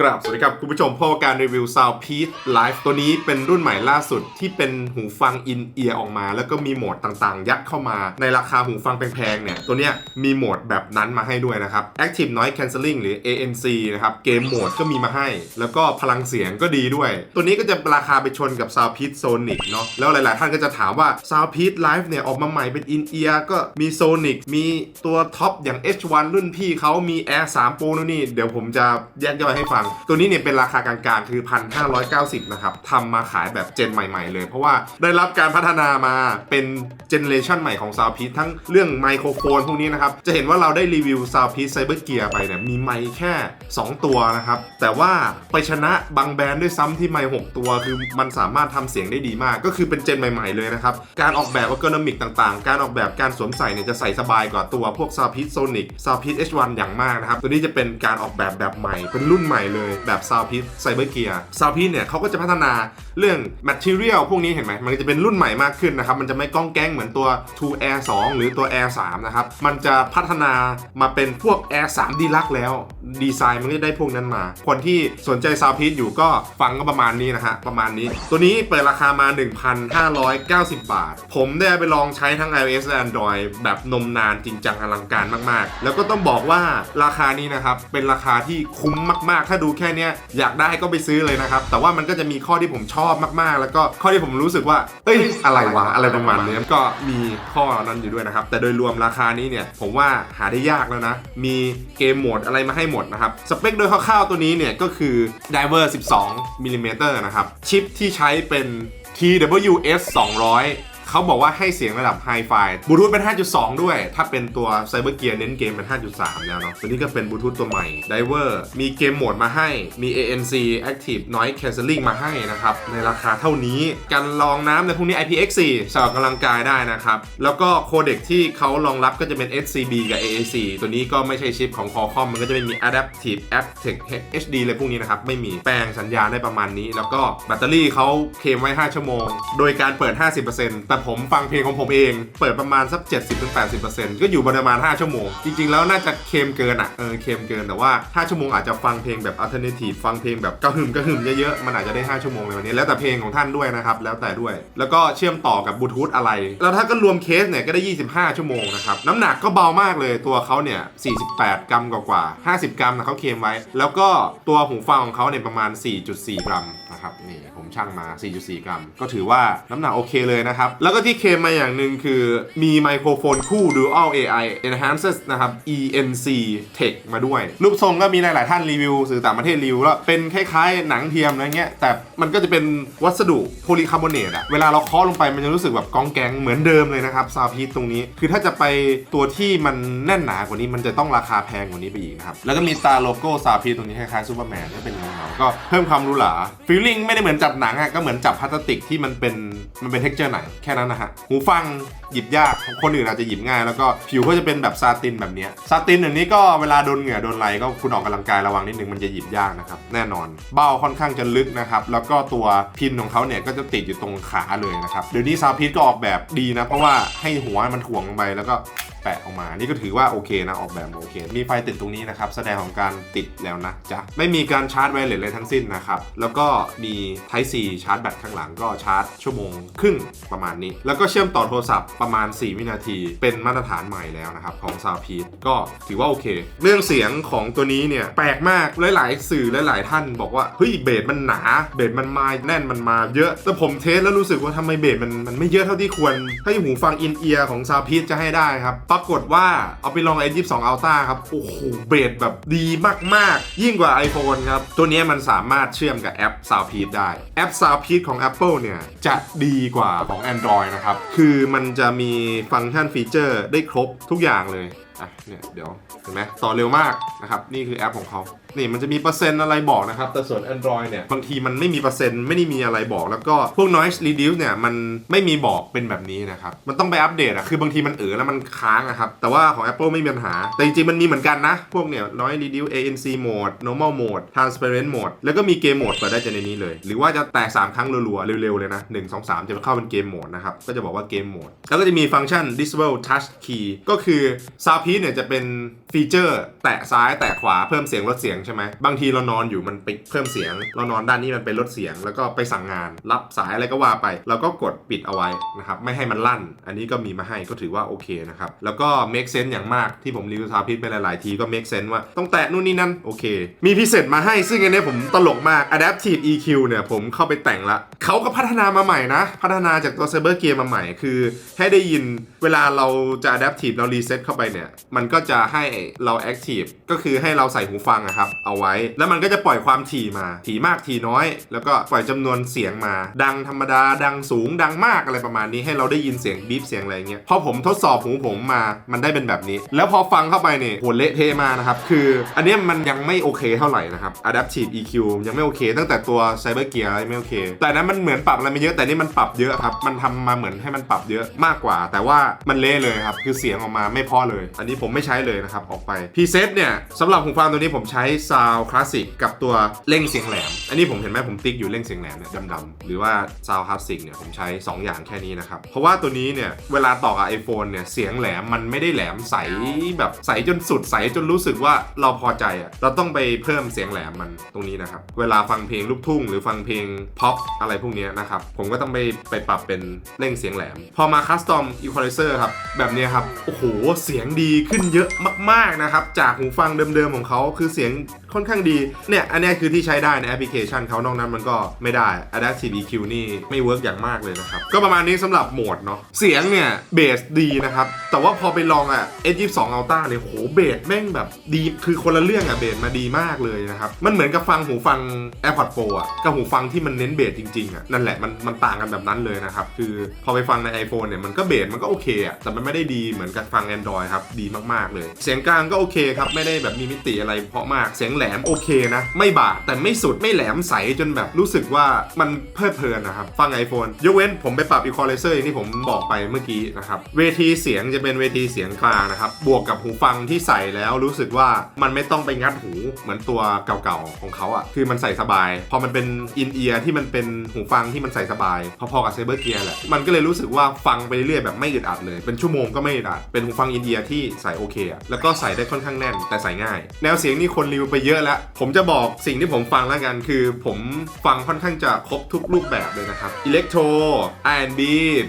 กราบสวัสดีครับ คุณผู้ชมพบกับการรีวิว Soundpeace Live ตัวนี้เป็นรุ่นใหม่ล่าสุดที่เป็นหูฟังอินเอียร์ออกมา แล้วก็มีโหมดต่างๆ ยัดเข้ามาในราคาหูฟังแพงๆเนี่ย ตัวเนี้ยมีโหมดแบบนั้นมาให้ด้วยนะครับ Active Noise Cancelling หรือ ANC นะครับเกมโหมดก็มีมาให้ แล้วก็พลังเสียงก็ดีด้วย ตัวนี้ก็จะราคาไปชนกับ Soundpeace Sonic เนาะแล้วหลายๆ ท่านก็จะถามว่า Soundpeace Live เนี่ยออกมาใหม่เป็นอินเอียร์ก็มี Sonic มีตัวท็อปอย่าง H1 รุ่นพี่เขามี Air 3 Pro นู่นนี่เดี๋ยวผมจะแยกย่อยให้ฟังตัวนี้เนี่ยเป็นราคากลางๆ คือ 1,590 นะครับทำมาขายแบบเจนใหม่ ๆ เลย เพราะว่าได้รับการพัฒนามาเป็นเจเนเรชันใหม่ของ Soundpeace ทั้งเรื่องไมโครโฟนพวกนี้นะครับ จะเห็นว่าเราได้รีวิว Soundpeace Cyber Gear ไปเนี่ยมีไมค์แค่ 2 ตัวนะครับ แต่ว่าไปชนะบางแบรนด์ด้วยซ้ำที่ไมค์6ตัวคือมันสามารถทำเสียงได้ดีมาก ก็คือเป็นเจนใหม่ ๆ เลยนะครับ การออกแบบ ergonomic ต่างๆ การออกแบบการสวมใส่เนี่ยจะใส่สบายกว่าตัวพวก Soundpeace Sonic Soundpeace H1 อย่างมากนะครับตัวนี้จะเป็นการออกแบบแบบใหม่เป็นรุ่นใหม่เลยแบบ Soundpeace Cyber Gear Soundpeace เนี่ยเขาก็จะพัฒนาเรื่อง material พวกนี้เห็นไหมมันจะเป็นรุ่นใหม่มากขึ้นนะครับมันจะไม่ก้องแก้งเหมือนตัว 2 Air 2 หรือตัว Air 3นะครับมันจะพัฒนามาเป็นพวก Air 3 Deluxe แล้ว ดีไซน์มันก็ได้พวกนั้นมา คนที่สนใจ Soundpeace อยู่ก็ฟังก็ประมาณนี้นะฮะประมาณนี้ ตัวนี้เปิดราคามา 1,590 บาท ผมได้ไปลองใช้ทั้ง iOS และ Android แบบนมนานจริงจังอลังการมากๆ แล้วก็ต้องบอกว่าราคานี้นะครับเป็นราคาที่คุ้มมากๆ ถ้าดูแค่เนี้ยอยากได้ก็ไปซื้อเลยนะครับ แต่ว่ามันก็จะมีข้อที่ผมชอบมากๆ แล้วก็ข้อที่ผมรู้สึกว่าเอ้ยอะไรวะอะไรประมาณนี้ก็มีข้อนั้นอยู่ด้วยนะครับ แต่โดยรวมราคานี้เนี่ยผมว่าหาได้ยากแล้วนะ มีเกมโหมดอะไรมาให้หมดนะครับ สเปคโดยคร่าวๆตัวนี้เนี่ยก็คือ Diver 12มิลลิเมตรนะครับ ชิปที่ใช้เป็น TWS 200 เขาบอกว่าให้เสียงระดับไฮไฟบลูทูธเป็น 5.2 ด้วย ถ้าเป็นตัว Cyber Gear เน้นเกมเป็น 5.3 แล้วเนาะตัวนี้ก็เป็นบลูทูธตัวใหม่ Diver มีเกมโหมดมาให้มี ANC Active Noise Cancelling มาให้นะครับ ในราคาเท่านี้การลองน้ำในพวกนี้ IPX4 สำหรับกำลังกายได้นะครับ แล้วก็โคเด็กที่เขารองรับก็จะเป็น SCB กับ AAC ตัวนี้ก็ไม่ใช่ชิปของ Qualcomm มันก็จะไม่มี Adaptive Aptech HD อะไรพวกนี้นะครับ ไม่มีแปลงสัญญาณได้ประมาณนี้ แล้วก็แบตเตอรี่เขาเคลมไว้ 5 ชั่วโมง โดยการเปิด 50%แต่ผมฟังเพลงของผมเอง เปิดประมาณสัก 70-80%ก็อยู่ประมาณ 5 ชั่วโมง จริง ๆ แล้วน่าจะเคลมเกินอะเออเคลมเกินแต่ว่า 5 ชั่วโมงอาจจะฟังเพลงแบบ alternative ฟังเพลงแบบกระหึ่มกระหึ่มเยอะๆมันอาจจะได้ 5 ชั่วโมงในวันนี้ แล้วแต่เพลงของท่านด้วยนะครับแล้วแต่ด้วย แล้วก็เชื่อมต่อกับบลูทูธอะไร แล้วถ้าก็รวมเคสเนี่ยก็ได้ 25 ชั่วโมงนะครับน้ำหนักก็เบามากเลยตัวเขาเนี่ย 48 กรัมกว่าๆ50 กรัมนะเขาเคลมไว้ แล้วก็ตัวหูฟังของเขาเนี่ยประมาณ 4.4 กรัมนะครับนี่ผมช่างมา 4.4 กรัม ก็ถือว่าน้ำหนักโอเคเลยนะครับแล้วก็ที่เคมมาอย่างหนึ่งคือมีไมโครโฟนคู่ Dual AI Enhances นะครับ ENC Tech มาด้วย รูปทรงก็มีหลาย ๆ ท่านรีวิว สื่อต่างประเทศรีวิวแล้วเป็นคล้ายๆ หนังเทียมอะไรเงี้ย แต่มันก็จะเป็นวัสดุโพลีคาร์บอเนตอะเวลาเราเคาะลงไปมันจะรู้สึกแบบกองแกงเหมือนเดิมเลยนะครับซาวพีตรงนี้ คือถ้าจะไปตัวที่มันแน่นหนากว่านี้มันจะต้องราคาแพงกว่านี้ไปอีกนะครับ แล้วก็มีตาโลโก้ซาวพีตรงนี้คล้ายๆซูเปอร์แมนก็เป็นเงาๆก็เพิ่มความหรูหราฟีลลิ่งไม่ได้เหมือนจับหนังอะก็เหมือนจับพลาสติกที่มันเป็นมันเป็นเท็กเจอร์หนังแค่นั้นนะฮะหูฟังหยิบยากคนอื่นอาจจะหยิบง่าย แล้วก็ผิวก็จะเป็นแบบซาตินแบบนี้ซาตินอย่างนี้ก็เวลาโดนเหงื่อโดนอะไรก็คุณออกกำลังกายระวังนิดนึงมันจะหยิบยากนะครับแน่นอน เบ้าค่อนข้างจะลึกนะครับแล้วก็ตัวพินของเขาเนี่ยก็จะติดอยู่ตรงขาเลยนะครับเดี๋ยวนี้ซาพีทก็ออกแบบดีนะเพราะว่าให้หัวมันถ่วงลงไปแล้วก็ แปะออกมา นี่ก็ถือว่าโอเคนะออกแบบโอเค มีไฟติดตรงนี้นะครับ แสดงของการติดแล้วนะจ๊ะ ไม่มีการชาร์จไวเลสเลยทั้งสิ้นนะครับ แล้วก็มี Type C ชาร์จแบตข้างหลังก็ชาร์จชั่วโมงครึ่งประมาณนี้ แล้วก็เชื่อมต่อโทรศัพท์ประมาณ 4 วินาที เป็นมาตรฐานใหม่แล้วนะครับของ s o u n d p e a c e ก็ถือว่าโอเค เรื่องเสียงของตัวนี้เนี่ยแปลกมากหลาย ๆ สื่อหลาย ๆ ท่านบอกว่าเฮ้ยเบสมันหนาเบสมันมาแน่นมันมาเยอะแต่ผมเทสแล้วรู้สึกว่าทำไมเบสมันมันไม่เยอะเท่าที่ควรถ้หูฟังอินเอียร์ของ s o u n d p e a c e จะให้ได้ครับปรากฏว่าเอาไปลอง i22 Ultra ครับ โอ้โห เบรดแบบดีมาก ๆ ยิ่งกว่า iPhone ครับ ตัวนี้มันสามารถเชื่อมกับแอป Soundpeed ได้ แอป Soundpeace ของ Apple เนี่ย จะดีกว่าของ Android นะครับ คือมันจะมีฟังก์ชันฟีเจอร์ได้ครบทุกอย่างเลย อะเนี่ยเดี๋ยวเห็นไหมต่อเร็วมากนะครับนี่คือแอปของเขานี่มันจะมีเปอร์เซ็นต์อะไรบอกนะครับ แต่ส่วน Android เนี่ยบางทีมันไม่มีเปอร์เซ็นต์ไม่ได้มีอะไรบอก แล้วก็พวก noise reduce เนี่ยมันไม่มีบอกเป็นแบบนี้นะครับ มันต้องไปอัปเดตอะคือบางทีมันเออแล้วมันค้างอะครับ แต่ว่าของ Apple ไม่มีปัญหา แต่จริงๆมันมีเหมือนกันนะ พวกเนี่ย noise reduce ANC mode normal mode transparent mode แล้วก็มีเกมโหมดเปิดได้จากในนี้เลย หรือว่าจะแตะ3ครั้งรัวๆเร็วๆเลยนะ1 2 3 จะเข้าเป็นเกมโหมดนะครับก็จะบอกว่าเกมโหมดแล้วก็จะมีฟังก์ชัน disable touch key ก็คือ Sound พีซเนี่ยจะเป็นฟีเจอร์ แตะซ้ายแตะขวาเพิ่มเสียงลดเสียงใช่ไหมบางทีเรานอนอยู่มันไปเพิ่มเสียง เรานอนด้านนี้มันไปลดเสียง แล้วก็ไปสั่งงาน รับสายอะไรก็ว่าไปเราก็กดปิดเอาไว้นะครับไม่ให้มันลั่น อันนี้ก็มีมาให้ก็ถือว่าโอเคนะครับแล้วก็ make sense อย่างมากที่ผมรีวิวซาวพีซไปหลายๆทีก็ make sense ว่าต้องแตะนู่นนี่นั่นโอเค มีพิเศษมาให้ซึ่งอันนี้ผมตลกมาก adaptive EQ เนี่ยผมเข้าไปแต่งละเขาก็พัฒนามาใหม่นะ พัฒนาจากตัว Cyber Gear มาใหม่ คือให้ได้ยินเวลาเราจะ adaptive เรา reset เข้าไปเนี่ยมันก็จะให้เรา active ก็คือให้เราใส่หูฟังอะครับ เอาไว้ แล้วมันก็จะปล่อยความถี่มา ถี่มากถี่น้อย แล้วก็ปล่อยจำนวนเสียงมา ดังธรรมดา ดังสูง ดังมากอะไรประมาณนี้ ให้เราได้ยินเสียงบีบเสียงอะไรเงี้ย พอผมทดสอบหูผมมา มันได้เป็นแบบนี้ แล้วพอฟังเข้าไปเนี่ยโหเละเทะมากนะครับ คือ อันนี้มันยังไม่โอเคเท่าไหร่นะครับ adaptive EQ ยังไม่โอเค ตั้งแต่ตัว Cyber Gear ไรไม่โอเค แต่นั้นมันเหมือนปรับอะไรไม่เยอะ แต่นี่มันปรับเยอะครับ มันทำมาเหมือนให้มันปรับเยอะมากกว่า แต่ว่ามันเละเลยครับ คือเสียงออกมาไม่พอเลยอันนี้ผมไม่ใช้เลยนะครับ ออกไป preset เนี่ยสำหรับหูฟังตัวนี้ผมใช้ Sound Classic กับตัวเร่งเสียงแหลม อันนี้ผมเห็นไหมผมติ๊กอยู่เร่งเสียงแหลมเนี่ยดำๆหรือว่า Sound Classic เนี่ยผมใช้ 2 อย่างแค่นี้นะครับ เพราะว่าตัวนี้เนี่ยเวลาต่อกับ iPhone เนี่ยเสียงแหลมมันไม่ได้แหลมใสแบบใสจนสุดใสจนรู้สึกว่าเราพอใจอะเราต้องไปเพิ่มเสียงแหลมมันตรงนี้นะครับเวลาฟังเพลงลูกทุ่ง หรือฟังเพลงพ็อปอะไรพวกนี้นะครับผมก็ต้องไปไปปรับเป็นเร่งเสียงแหลม พอมาคัสตอมอีควอไลเซอร์ครับแบบนี้ครับโอ้โหเสียงดีขึ้นเยอะมากๆนะครับ จากหูฟังเดิมๆของเขาคือเสียงค่อนข้างดี เนี่ย อันนี้คือที่ใช้ได้ในแอปพลิเคชันเขานอกนั้นมันก็ไม่ได้ Adaptive EQ นี่ไม่เวิร์กอย่างมากเลยนะครับ ก็ประมาณนี้สำหรับโหมดเนาะเสียงเนี่ยเบสดีนะครับ แต่ว่าพอไปลองอะ S22 Ultra เนี่ยโหเบสแม่งแบบดีคือคนละเรื่องอะเบสมาดีมากเลยนะครับ มันเหมือนกับฟังหูฟัง AirPods Pro อะกับหูฟังที่มันเน้นเบสจริงๆอะนั่นแหละมันมันต่างกันแบบนั้นเลยนะครับคือพอไปฟังใน iPhone เนี่ยมันก็เบสมันก็โอเคอะแต่มันไม่ได้ดีเหมือนกับฟัง Android ครับดีมากๆเลย เสียงกลางก็โอเคครับ ไม่ได้แบบมีมิติอะไรเพราะมาก เสียงแหลมโอเคนะ ไม่บาดแต่ไม่สุดไม่แหลมใสจนแบบรู้สึกว่ามันเพลิดเพลินนะครับ ฟัง iPhone ยกเว้นผมไปปรับ equalizer อย่างที่ผมบอกไปเมื่อกี้นะครับ เวทีเสียงจะเป็นเวทีเสียงกลางนะครับ บวกกับหูฟังที่ใส่แล้วรู้สึกว่ามันไม่ต้องไปงัดหูเหมือนตัวเก่าๆของเขาอะ่ะ คือมันใส่สบาย พอมันเป็นอินเอียร์ที่มันเป็นหูฟังที่มันใส่สบาย พอๆกับเซเบอร์เกียร์แหละ มันก็เลยรู้สึกว่าฟังไปเรื่อยๆแบบไม่อึดอัดเลย เป็นชั่วโมงก็ไม่อึดอัด เป็นหูฟังอินเอียร์ที่ใส่โอเคอะแล้วก็ใส่ได้ค่อนข้างแน่นแต่ใส่ง่าย แนวเสียงนี่คนรีวิวไปเยอะแล้ว ผมจะบอกสิ่งที่ผมฟังแล้วกัน คือผมฟังค่อนข้างจะครบทุกรูปแบบเลยนะครับอิเล็กโทร R&B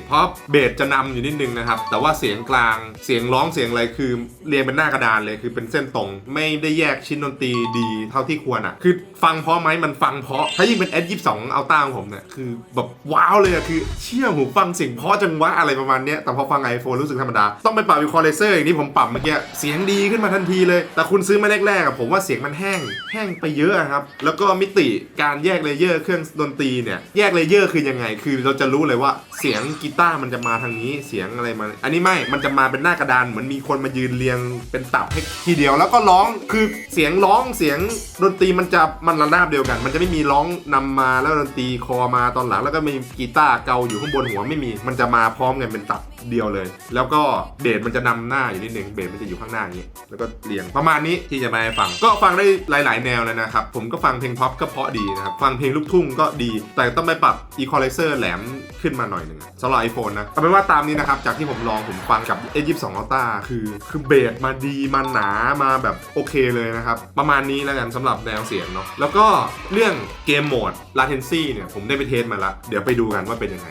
พอปเบสจะนำอยู่นิดนึงนะครับ แต่ว่าเสียงกลางเสียงร้องเสียงอะไรคือเรียงเป็นหน้ากระดานเลยคือเป็นเส้นตรง ไม่ได้แยกชิ้นดนตรีดีเท่าที่ควรอะคือฟังเพราะไหมมันฟังเพราะถ้ายิ่งเป็น S22 เอาต้าของผมเนี่ยคือแบบว้าวเลยอะคือเชี่ยหูฟังเสียงเพราะจังวะอะไรประมาณเนี้ยแต่พอฟัง iPhone รู้สึกธรรมดาต้องไปปรับอีคอไลเซอร์อย่างที่ผมปรับเมื่อกี้เสียงดีขึ้นมาทันทีเลย แต่คุณซื้อมาแรกๆอะผมว่าเสียงมันแห้ง แห้งไปเยอะครับ แล้วก็มิติการแยกเลเยอร์เครื่องดนตรีเนี่ยแยกเลเยอร์คือยังไง คือเราจะรู้เลยว่าเสียงกีตาร์มันจะมาทางนี้เสียงอะไรมา อันนี้ไม่ มันจะมาเป็นหน้ากระดานเหมือนมีคนมายืนเรียงเป็นตับให้ทีเดียว แล้วก็ร้องคือเสียงร้องเสียงดนตรีมันจะมันระนาบเดียวกัน มันจะไม่มีร้องนำมาแล้วดนตรีคอมาตอนหลัง แล้วก็มีกีตาร์เกาอยู่ข้างบนหัวไม่มี มันจะมาพร้อมกันเป็นตับเดียวเลย แล้วก็เบสมันจะนำหน้าอยู่นิดนึงเบสมันจะอยู่ข้างหน้าอย่างนี้แล้วก็เรียงประมาณนี้ที่จะมาให้ฟัง ก็ฟังได้หลาย ๆ แนวเลยนะครับ ผมก็ฟังเพลงพ็อปก็เพาะดีนะครับ ฟังเพลงลูกทุ่งก็ดี แต่ต้องไปปรับ equalizer แหลมขึ้นมาหน่อยหนึ่งสำหรับ iPhone นะเอาเป็นว่าตามนี้นะครับ จากที่ผมลองผมฟังกับ S22 Ultra คือ คือเบสมาดีมาหนามาแบบโอเคเลยนะครับ ประมาณนี้แล้วกันสำหรับแนวเสียงเนาะแล้วก็เรื่องเกมโหมด latency เนี่ยผมได้ไปเทสมาละเดี๋ยวไปดูกันว่าเป็นยังไง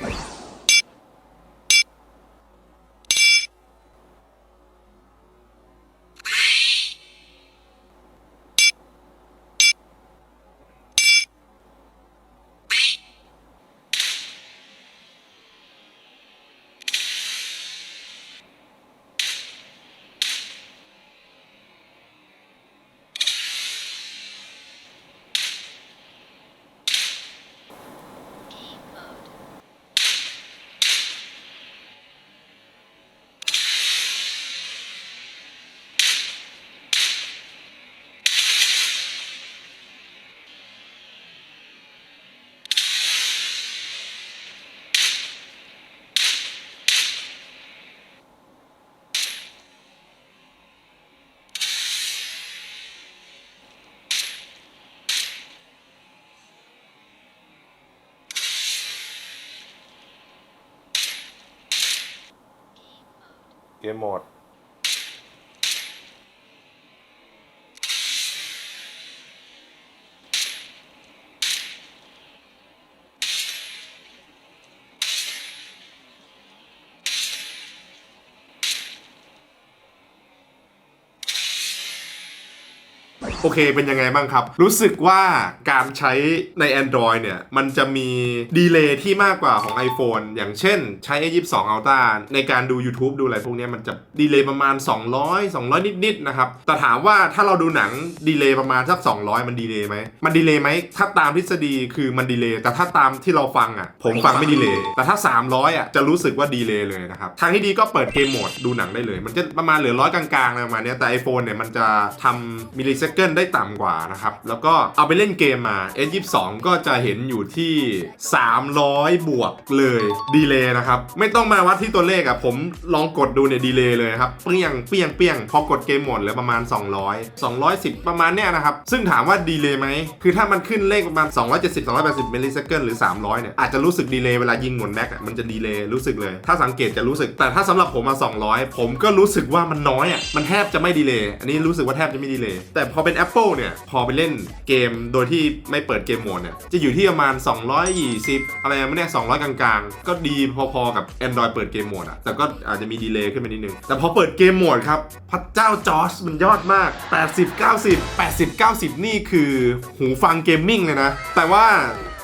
เกมโหมด โอเคเป็นยังไงบ้างครับ รู้สึกว่าการใช้ใน Android เนี่ย มันจะมีดีเลย์ที่มากกว่าของ iPhone อย่างเช่นใช้ A22 Ultra ในการดู YouTube ดูอะไรพวกนี้มันจะดีเลย์ประมาณ 200 200 นิดๆนะครับ แต่ถามว่าถ้าเราดูหนังดีเลย์ประมาณสัก 200 มันดีเลย์ไหม มันดีเลย์ไหม ถ้าตามทฤษฎีคือมันดีเลย์แต่ถ้าตามที่เราฟังอะ ผมฟังไม่ดีเลย์แต่ถ้า 300 อะ จะรู้สึกว่าดีเลย์เลยนะครับ ทางที่ดีก็เปิดเกมโหมดดูหนังได้เลย มันจะประมาณเหลือร้อยกลางๆอะไรประมาณนี้แต่ iPhone เนี่ยมันจะทำมิลลิเซคันได้ต่ำกว่านะครับ แล้วก็เอาไปเล่นเกมมา S22 ก็จะเห็นอยู่ที่ 300 บวกเลยดีเลย์นะครับ ไม่ต้องมาวัดที่ตัวเลขอะผมลองกดดูเนี่ยดีเลย์เลยครับ เปี้ยงเปี้ยงเปี้ยงพอกดเกมหมดเหลือประมาณ 200 210 ประมาณเนี้ยนะครับ ซึ่งถามว่าดีเลย์ไหม คือถ้ามันขึ้นเลขประมาณ 270 280มิลลิเซคันหรือ 300 เนี่ย อาจจะรู้สึกดีเลย์เวลายิงหมดแม็กอะมันจะดีเลย์รู้สึกเลย ถ้าสังเกตจะรู้สึก แต่ถ้าสำหรับผมมา200 ผมก็รู้สึกว่ามันน้อยอะมันแทบจะไม่ดีเลย์อันนี้รู้สึกว่าแทบจะไม่ดีเลย์แต่พอเป็น Apple เนี่ย พอไปเล่นเกมโดยที่ไม่เปิดเกมโหมดเนี่ย จะอยู่ที่ประมาณ 220 อะไรไม่เนี่ย200 กลางๆ ก็ดีพอๆกับ Android เปิดเกมโหมดอะแต่ก็อาจจะมีดีเลย์ขึ้นไปนิดนึง แต่พอเปิดเกมโหมดครับ พระเจ้าจอร์จมันยอดมาก 80 90 80 90 นี่คือหูฟังเกมมิ่งเลยนะ แต่ว่า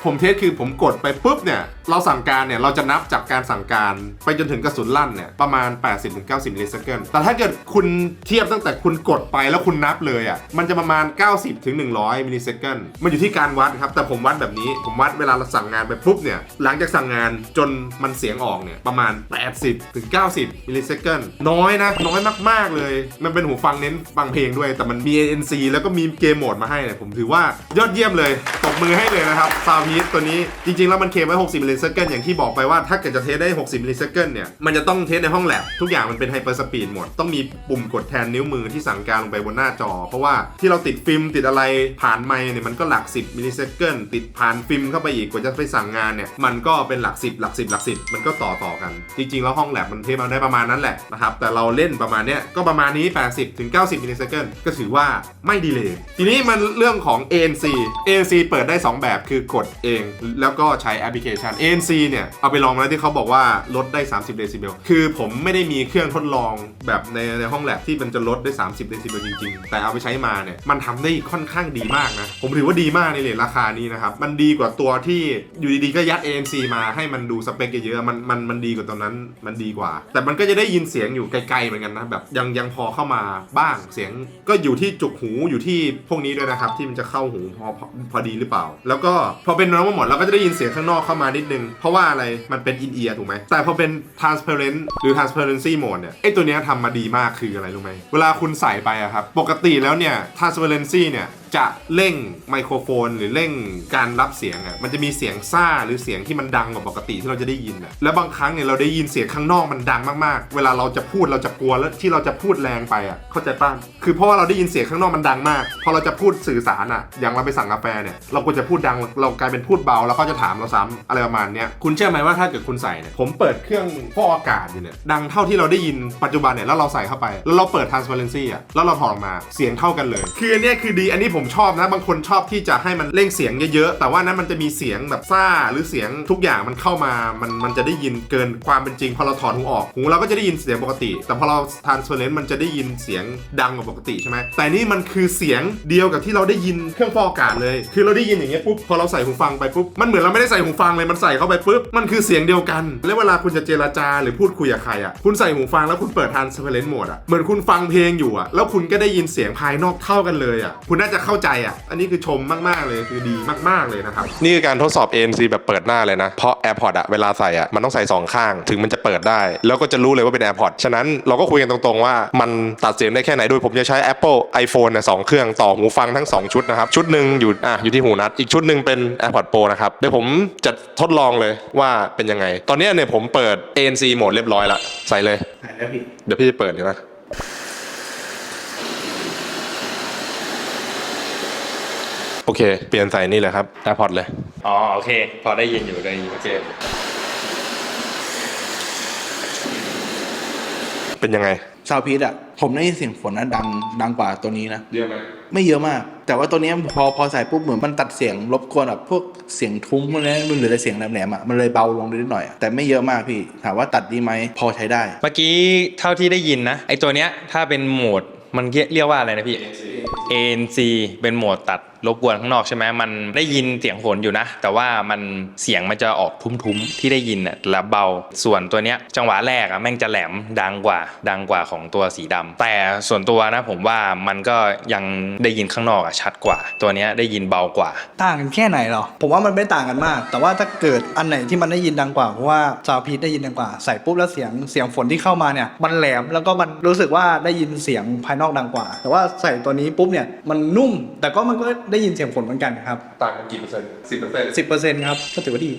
ผมเทสคือผมกดไปปุ๊บเนี่ยเราสั่งการเนี่ยเราจะนับจากการสั่งการไปจนถึงกระสุนลั่นเนี่ยประมาณ 80-90มิลลิเซคันแต่ถ้าเกิดคุณเทียบตั้งแต่คุณกดไปแล้วคุณนับเลยอะมันจะประมาณ 90-100มิลลิเซคันมันอยู่ที่การวัดครับ แต่ผมวัดแบบนี้ผมวัดเวลาเราสั่งงานไปปุ๊บเนี่ยหลังจากสั่งงานจนมันเสียงออกเนี่ยประมาณ 80-90มิลลิเซคันน้อยนะ น้อยมากๆเลย มันเป็นหูฟังเน้นฟังเพลงด้วย แต่มันมี ANC แล้วก็มีเกมโหมดมาให้เนี่ยผมถือว่ายอดเยี่ยมเลยตบมือให้เลยนะครับซาวพีซตัวนี้จริงๆแล้วมันเคมไว้60มิลลิเซคันอย่างที่บอกไปว่าถ้าเกิดจะเทสได้ 60มิลลิเซคันเนี่ยมันจะต้องเทสในห้องแลบทุกอย่างมันเป็นไฮเปอร์สปีดหมด ต้องมีปุ่มกดแทนนิ้วมือที่สั่งการลงไปบนหน้าจอ เพราะว่าที่เราติดฟิล์มติดอะไรผ่านไมค์เนี่ยมันก็หลัก 10มิลลิเซคันติดผ่านฟิล์มเข้าไปอีกกว่าจะไปสั่งงานเนี่ยมันก็เป็นหลัก 10 หลัก 10 หลัก 10 มันก็ต่อต่อกัน จริงๆ แล้วห้องแลบมันเทสมาได้ประมาณนั้นแหละนะครับแต่เราเล่นประมาณเนี้ยก็ประมาณนี้ 80ถึง90มิลลิเซคันก็ถือว่าไม่ดีเลยทีนี้มันเรื่องของ ANC ANC เปิดได้ 2 แบบคือกดเอง แล้วก็ใช้แอปพลิเคชัน ANC เนี่ยเอาไปลองมาแล้วที่เขาบอกว่าลดได้ 30 เดซิเบล คือผมไม่ได้มีเครื่องทดลองแบบในในห้องแลบที่มันจะลดได้ 30 เดซิเบลจริงๆ แต่เอาไปใช้มาเนี่ยมันทำได้ค่อนข้างดีมากนะ ผมถือว่าดีมากในเลทราคานี้นะครับ มันดีกว่าตัวที่อยู่ดีๆก็ยัด ANC มาให้มันดูสเปคเยอะๆมันมันมันดีกว่าตัวนั้นมันดีกว่า แต่มันก็จะได้ยินเสียงอยู่ไกลๆเหมือนกันนะแบบยังยังพอเข้ามาบ้างเสียงก็อยู่ที่จุกหูอยู่ที่พวกนี้ด้วยนะครับที่มันจะเข้าหูพอพอพอดีหรือเปล่า แล้วก็พอเป็นน้องหมดเราก็จะได้ยินเสียงข้างนอกเข้ามานิดนึง เพราะว่าอะไรมันเป็นอินเอียร์ถูกไหม แต่พอเป็น transparent หรือ transparency mode เนี่ยไอตัวเนี้ยทำมาดีมากคืออะไรรู้ไหมเวลาคุณใส่ไปอะครับปกติแล้วเนี่ย transparency เนี่ย จะเร่งไมโครโฟน หรือเร่งการรับเสียงอะมันจะมีเสียงซ่าหรือเสียงที่มันดังกว่าปกติที่เราจะได้ยินอะแล้วบางครั้งเนี่ยเราได้ยินเสียงข้างนอกมันดังมากๆ เวลาเราจะพูดเราจะกลัวแล้วที่เราจะพูดแรงไปอะเข้าใจป้ะคือเพราะว่าเราได้ยินเสียงข้างนอกมันดังมากพอเราจะพูดสื่อสารอะอย่างเราไปสั่งกาแฟเนี่ยเราควรจะพูดดังเรากลายเป็นพูดเบาแล้วก็จะถามเราซ้ำอะไรประมาณเนี้ยคุณเชื่อไหมว่าถ้าเกิดคุณใส่เนี่ยผมเปิดเครื่องฟอกอากาศอยู่เนี่ยดังเท่าที่เราได้ยินปัจจุบันเนี่ยแล้วเราใส่เข้าไป แล้วเราเปิด transparency อะแล้วเราถอดออกมาเสียงเท่ากันเลย คืออันเนี้ยคือดีอันนี้ผมชอบนะ บางคนชอบที่จะให้มันเร่งเสียงเยอะๆ แต่ว่านั้นมันจะมีเสียงแบบซ่าหรือเสียงทุกอย่างมันเข้ามา มันมันจะได้ยินเกินความเป็นจริง พอเราถอดหูออกหูเราก็จะได้ยินเสียงปกติ แต่พอเรา transparent มันจะได้ยินเสียงดังกว่าปกติใช่ไหมแต่นี่มันคือเสียงเดียวกับที่เราได้ยินเครื่องฟอกอากาศเลย คือเราได้ยินอย่างเงี้ยปุ๊บพอเราใส่หูฟังไปปุ๊บมันเหมือนเราไม่ได้ใส่หูฟังเลยมันใส่เข้าไปปุ๊บมันคือเสียงเดียวกัน แล้วเวลาคุณจะเจรจาหรือพูดคุยกับใครอะคุณใส่หูฟังแล้วคุณเปิด transparent mode อะเหมือนคุณฟังเพลงอยู่อะแล้วคุณก็ได้ยินเสียงภายนอกเท่ากันเลยอะคุณน่าจะเข้าใจอะ อันนี้คือชมมาก ๆ เลยคือดีมาก ๆ เลยนะครับ นี่คือการทดสอบ ANC แบบเปิดหน้าเลยนะ เพราะ AirPods อะเวลาใส่อะมันต้องใส่สองข้าง ถึงมันจะเปิดได้ แล้วก็จะรู้เลยว่าเป็น AirPods ฉะนั้นเราก็คุยกันตรงๆว่ามันตัดเสียงได้แค่ไหน โดยผมจะใช้ Apple iPhone เนี่ยสองเครื่องต่อหูฟังทั้ง 2 ชุดนะครับ ชุดหนึ่งอยู่อะอยู่ที่หูนัด อีกชุดหนึ่งเป็น AirPods Pro นะครับ เดี๋ยวผมจะทดลองเลยว่าเป็นยังไง ตอนเนี้ยเนี่ยผมเปิด ANC โหมดเรียบร้อยละใส่เลยไหนแล้วพี่เดี๋ยวพี่จะเปิดเห็นไหม โอเค เปลี่ยนใส่นี่เลยครับ AirPods เลย อ๋อโอเค พอได้ยินอยู่ได้ยินโอเค เป็นยังไง ซาวพีดอะผมได้ยินเสียงฝนนะดังดังกว่าตัวนี้นะ เยอะไหมไม่เยอะมาก แต่ว่าตัวเนี้ยพอพอใส่ปุ๊บเหมือนมันตัดเสียงรบกวนแบบพวกเสียงทุ้มพวกนี้มันเหลือแต่เสียงแหลมๆอะมันเลยเบาลงนิดหน่อยอะแต่ไม่เยอะมากพี่ ถามว่าตัดดีไหมพอใช้ได้ เมื่อกี้เท่าที่ได้ยินนะ ไอตัวเนี้ยถ้าเป็นโหมดมันเรียกว่าอะไรนะพี่ ANC เป็นโหมดตัด รบกวนข้างนอกใช่ไหมมันได้ยินเสียงฝนอยู่นะ แต่ว่ามันเสียงมันจะออกทุ้มๆที่ได้ยินน่ะแล้วเบาส่วนตัวเนี้ยจังหวะแรกอะแม่งจะแหลมดังกว่าดังกว่าของตัวสีดำแต่ส่วนตัวนะผมว่ามันก็ยังได้ยินข้างนอกอะชัดกว่า ตัวเนี้ยได้ยินเบากว่า ต่างกันแค่ไหนหรอ ผมว่ามันไม่ต่างกันมาก แต่ว่าถ้าเกิดอันไหนที่มันได้ยินดังกว่าเพราะว่าซาวพีทได้ยินดังกว่าใส่ปุ๊บแล้วเสียงเสียงฝนที่เข้ามาเนี่ยมันแหลมแล้วก็มันรู้สึกว่าได้ยินเสียงภายนอกดังกว่า แต่ว่าใส่ตัวนี้ปุ๊บเนี่ยมันนุ่ม แต่ก็มันก็ได้ยินเสียงฝนเหมือนกันครับต่างกันกี่เปอร์เซ็นต์สิบเปอร์เซ็นต์สิบเปอร์เซ็นต์ครับก็ถือว่าดี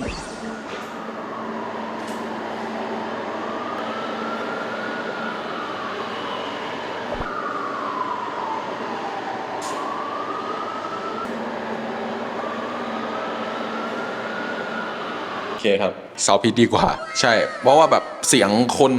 โอเคครับ เสาพิษดีกว่า ใช่ เพราะว่าแบบ เสียงคน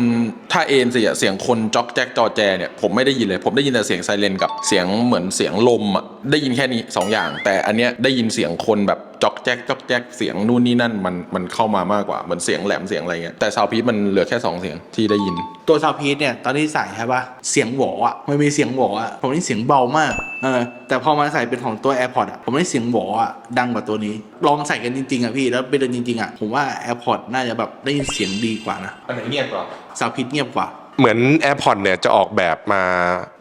ถ้าเอ็นเสียเสียงคนจ็อกแจ็กจอแจเนี่ยผมไม่ได้ยินเลย ผมได้ยินแต่เสียงไซเรนกับเสียงเหมือนเสียงลมอะได้ยินแค่นี้สองอย่าง แต่อันเนี้ยได้ยินเสียงคนแบบจ็อกแจ๊กจ็อกแจ๊กเสียงนู่นนี่นั่นมันมันเข้ามามากกว่าเหมือนเสียงแหลมเสียงอะไรเงี้ยแต่เสาพิษมันเหลือแค่สองเสียงที่ได้ยิน ตัวซาวพีทเนี่ยตอนที่ใส่ใช่ปะเสียงหวออะมันมีเสียงหวออะผมได้เสียงเบามากเออแต่พอมาใส่เป็นของตัว AirPods อะผมได้เสียงหวออะดังกว่าตัวนี้ ลองใส่กันจริงๆอะพี่แล้วไปเดินจริงๆอะผมว่า AirPods น่าจะแบบได้ยินเสียงดีกว่านะอันไหนเงียบกว่าซาวพีทเงียบกว่า เหมือน AirPods เนี่ยจะออกแบบมา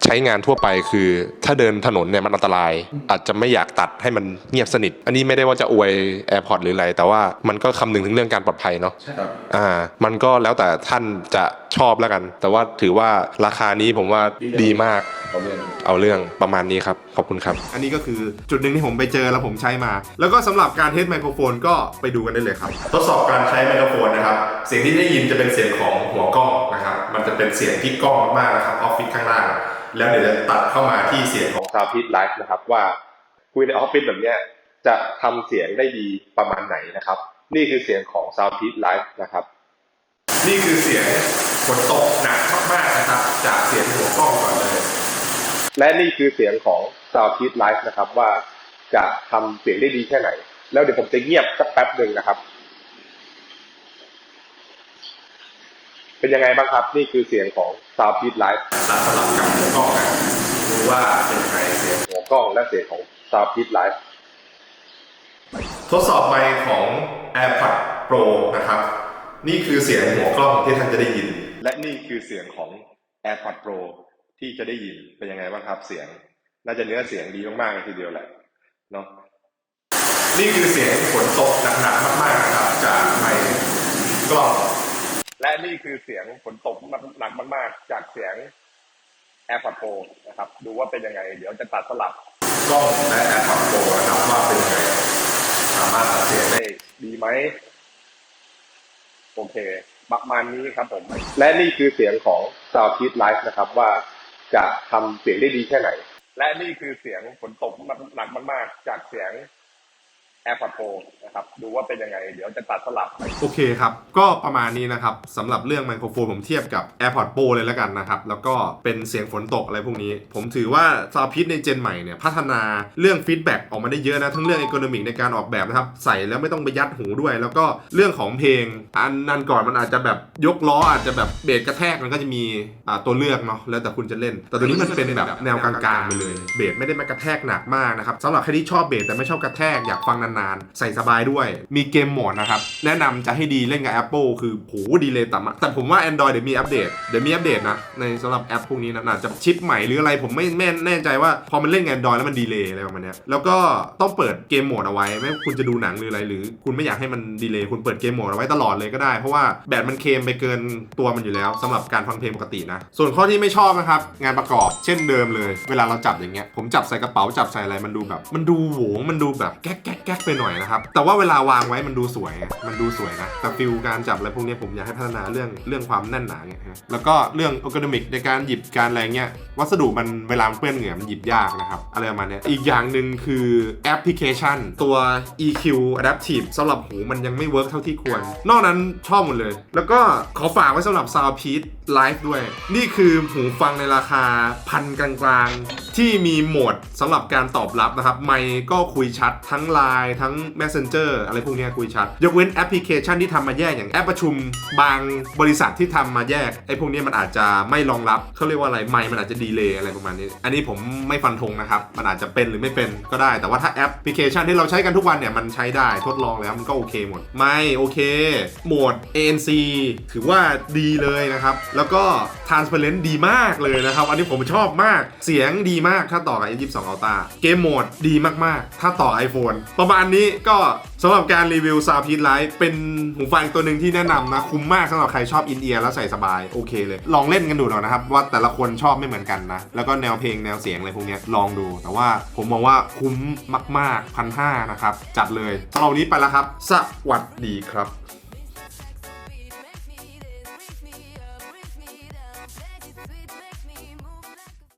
ใช้งานทั่วไปคือ ถ้าเดินถนนเนี่ยมันอันตราย อาจจะไม่อยากตัดให้มันเงียบสนิท อันนี้ไม่ได้ว่าจะอวย AirPods หรืออะไร แต่ว่ามันก็คำนึงถึงเรื่องการปลอดภัยเนาะใช่ครับอ่ามันก็แล้วแต่ท่านจะชอบแล้วกัน แต่ว่าถือว่าราคานี้ผมว่าดีมากเอาเรื่องเอาเรื่องประมาณนี้ครับ ขอบคุณครับ อันนี้ก็คือจุดหนึ่งที่ผมไปเจอแล้วผมใช้มา แล้วก็สำหรับการเทสไมโครโฟนก็ไปดูกันได้เลยครับ ทดสอบการใช้ไมโครโฟนนะครับเสียงที่ได้ยินจะเป็นเสียงของหัวกล้องนะครับ มันจะเป็นเสียงที่กล้องมากๆนะครับออฟฟิศข้างล่าง แล้วเดี๋ยวจะตัดเข้ามาที่เสียงของ Sound p i t Live นะครับว่าคุยในออฟฟิศแบบเนี้ยจะทำเสียงได้ดีประมาณไหนนะครับ นี่คือเสียงของ Sound p i t Live นะครับ นี่คือเสียงฝนตกหนักมากๆนะครับ จากเสียงหัวกล้องก่อนเลย และนี่คือเสียงของ Sound p i t Live นะครับว่าจะทำเสียงได้ดีแค่ไหน แล้วเดี๋ยวผมจะเงียบสักแป๊บหนึ่งนะครับ เป็นยังไงบ้างครับ นี่คือเสียงของ Sound p i t Live ตัดสลับกับหัวกล้องนะดูว่าเป็นยังไงเสียงหัวกล้องและเสียงของ Sound p i t Live ทดสอบไมค์ของ AirPods Pro นะครับ นี่คือเสียงหัวกล้องที่ท่านจะได้ยิน และนี่คือเสียงของ AirPods Pro ที่จะได้ยินเป็นยังไงบ้างครับเสียง น่าจะเนื้อเสียงดีมากๆเลยทีเดียวแหละเนาะนี่คือเสียงฝนตกหนักๆมากๆนะครับจากไมค์กล้อง และนี่คือเสียงฝนตกหนักมาก ๆ จากเสียง AirPods Pro นะครับ ดูว่าเป็นยังไง เดี๋ยวจะตัดสลับกล้องและ AirPods Pro นะครับว่าเป็นยังไง สามารถตัดเสียงได้ดีไหม โอเค ประมาณนี้ครับผม และนี่คือเสียงของ Sound p i t Live นะครับ ว่าจะทำเสียงได้ดีแค่ไหน และนี่คือเสียงฝนตกหนักมาก ๆ จากเสียง AirPods Pro นะครับดูว่าเป็นยังไง เดี๋ยวจะตัดสลับ โอเคครับ ก็ประมาณนี้นะครับสำหรับเรื่องไมโครโฟนผมเทียบกับ AirPods Pro เลยแล้วกันนะครับ แล้วก็เป็นเสียงฝนตกอะไรพวกนี้ ผมถือว่า Sound p i t ในเจนใหม่เนี่ย พัฒนาเรื่องฟีดแบ็กออกมาได้เยอะนะ ทั้งเรื่อง e c o n o m i c ในการออกแบบนะครับ ใส่แล้วไม่ต้องไปยัดหูด้วย แล้วก็เรื่องของเพลง อันนั้นก่อนมันอาจจะแบบยกล้ออาจจะแบบเบสกระแทกมันก็จะมีอ่าตัวเลือกเนาะแล้วแต่คุณจะเล่น แต่ตัวนี้มันเป็นแบบแนวกลางๆไปเลยเบสไม่ได้มากระแทกหนักมากนะครับสำหรับใครที่ชอบเบสแต่ไม่ชอบกระแทกอยากฟังนานๆ ใส่สบายด้วย มีเกมโหมดนะครับ แนะนำจะให้ดีเล่นกับ Apple คือโหดีเลยต่ำอะแต่ผมว่า Android เดี๋ยวมีอัปเดต เดี๋ยวมีอัปเดตนะ ในสำหรับแอปพวกนี้นะอาจจะชิปใหม่หรืออะไรผมไม่แม่แน่ใจว่าพอมันเล่นกับ Android แล้วมันดีเลยอะไรประมาณเนี้ยแล้วก็ต้องเปิดเกมโหมดเอาไว้ ไม่ว่าคุณจะดูหนังหรืออะไรหรือ คุณไม่อยากให้มันดีเลยคุณเปิดเกมโหมดเอาไว้ตลอดเลยก็ได้ เพราะว่าแบตมันเคมไปเกินตัวมันอยู่แล้วสำหรับการฟังเพลงปกตินะ ส่วนข้อที่ไม่ชอบนะครับงานประกอบเช่นเดิมเลย เวลาเราจับอย่างเงี้ยผมจับใส่กระเป๋าจับใส่อะไรมันดูแบบ มันดูโหวงมันดูแบบแก๊กแก๊กแก๊กไปหน่อยนะครับ แต่ว่าเวลาวางไว้มันดูสวย มันดูสวยนะ แต่ฟิลการจับอะไรพวกนี้ผมอยากให้พัฒนาเรื่องเรื่องความแน่นหนาเงี้ยฮะแล้วก็เรื่องอ r g ก n o m i c ในการหยิบการอะไรเงี้ย วัสดุมันเวลาเปื้อนเหงื่อมันหยิบยากนะครับ อะไรประมาณนี้อีกอย่างหนึ่งคือแอปพลิเคชัน ตัว EQ Adaptive สำหรับหูมันยังไม่เวิร์กเท่าที่ควร นอกนั้นชอบหมดเลย แล้วก็ขอฝากไว้สำหรับ Sound p i e Live ด้วย นี่คือหูฟังในราคาพันกลางๆ ที่มีโหมดสำหรับการตอบรับนะครับ ไมค์ก็คุยชัดทั้ง Line ทั้ง Messenger อะไรพวกนี้คุยชัด ยกเว้นแอปพลิเคชันที่ทำมาแยกอย่างแอปประชุม บางบริษัทที่ทำมาแยก ไอ้พวกนี้มันอาจจะไม่รองรับเขาเรียกว่าอะไร ไมค์มันอาจจะดีเลย์อะไรประมาณนี้ อันนี้ผมไม่ฟันธงนะครับ มันอาจจะเป็นหรือไม่เป็นก็ได้ แต่ว่าถ้าแอปพลิเคชันที่เราใช้กันทุกวันเนี่ยมันใช้ได้ทดลองแล้วมันก็โอเคหมด ไม่โอเค โหมด ANC ถือว่าดีเลยนะครับแล้วก็ transparent ดีมากเลยนะครับ อันนี้ผมชอบมาก เสียงดีมากถ้าต่อกับ A22 Ultra เกมโหมดดีมากๆ ถ้าต่อ iPhone ประมาณนี้ก็สำหรับการรีวิว Soundpeat Live เป็นหูฟังตัวหนึ่งที่แนะนำนะ คุ้มมากสำหรับใครชอบอินเอียร์แล้วใส่สบาย โอเคเลย ลองเล่นกันดูหน่อยนะครับ ว่าแต่ละคนชอบไม่เหมือนกันนะ แล้วก็แนวเพลงแนวเสียงอะไรพวกนี้ลองดู แต่ว่าผมมองว่าคุ้มมากๆพันห้านะครับ จัดเลยสำหรับวันนี้ไปแล้วครับ สวัสดีครับ